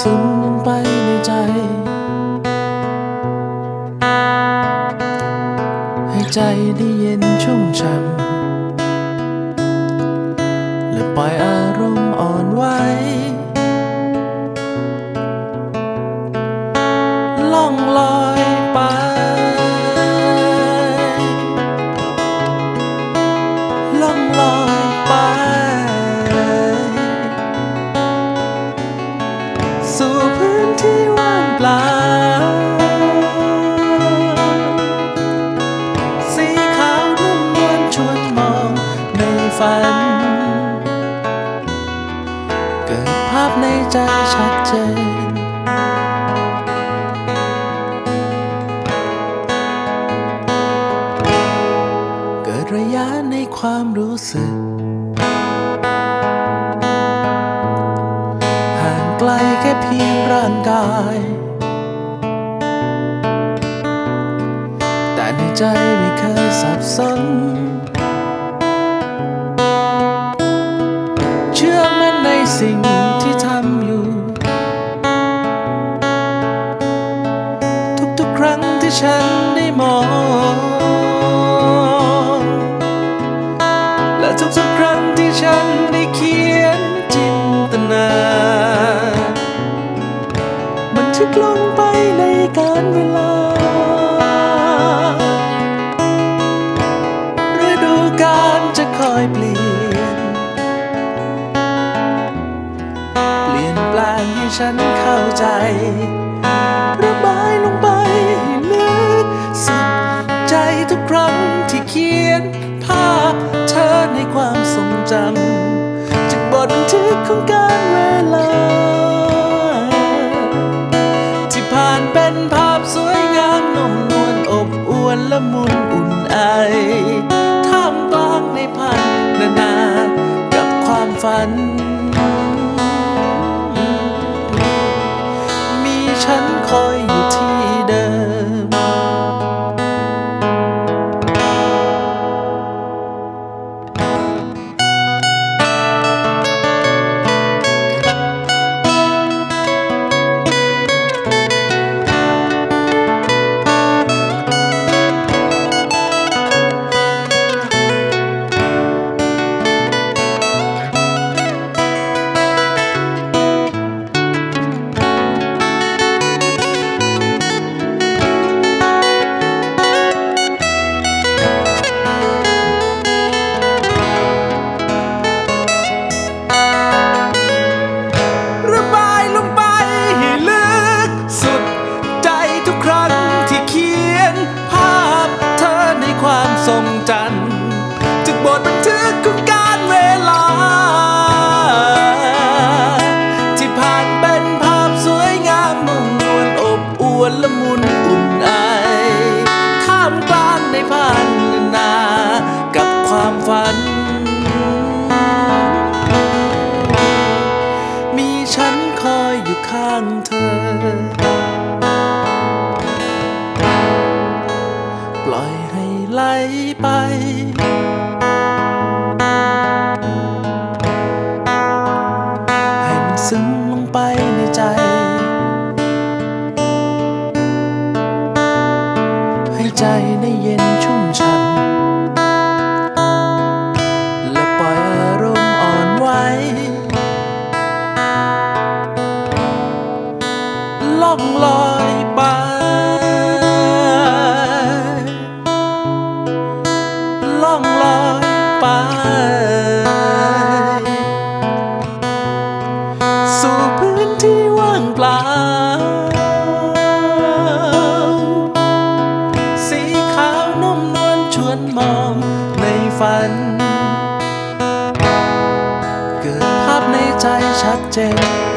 ซึมลงไปในใจ ให้ใจได้เย็นชุ่มช่ำและปล่อยอารมณ์อ่อนไหวล่องลอย สู่พื้นที่ว่างเปล่า สีขาวนุ่มนวลชวนมองในฝัน เกิดภาพในใจชัดเจนเกิดระยะในความรู้สึก พียงร่างกาย แต่ในใจไม่เคยสับสน เชื่อมั่นในสิ่งที่ทำอยู่ ทุกๆครั้งที่ฉันได้มอง การเวลาฤดูกาลจะคอยเปลี่ยน เปลี่ยนแปลงให้ฉันเข้าใจ ระบายลงไปให้ลึกสุดใจทุกครั้งที่เขียน ภาพเธอในความทรงจำจากบทบันทึกของการเวลา ละมุนอุ่นไอท่ามกลางในพันนานา กับความฝัน มีฉันคอยอยู่ที่เดิม ทรงจันทร์ ล่อยให้ไหลไป ให้มันซึมลงไปในใจ ให้ใจได้เย็นชุ่มช่ำและปล่อยอารมณ์อ่อนไหวล่องลอย ใจชัดเจน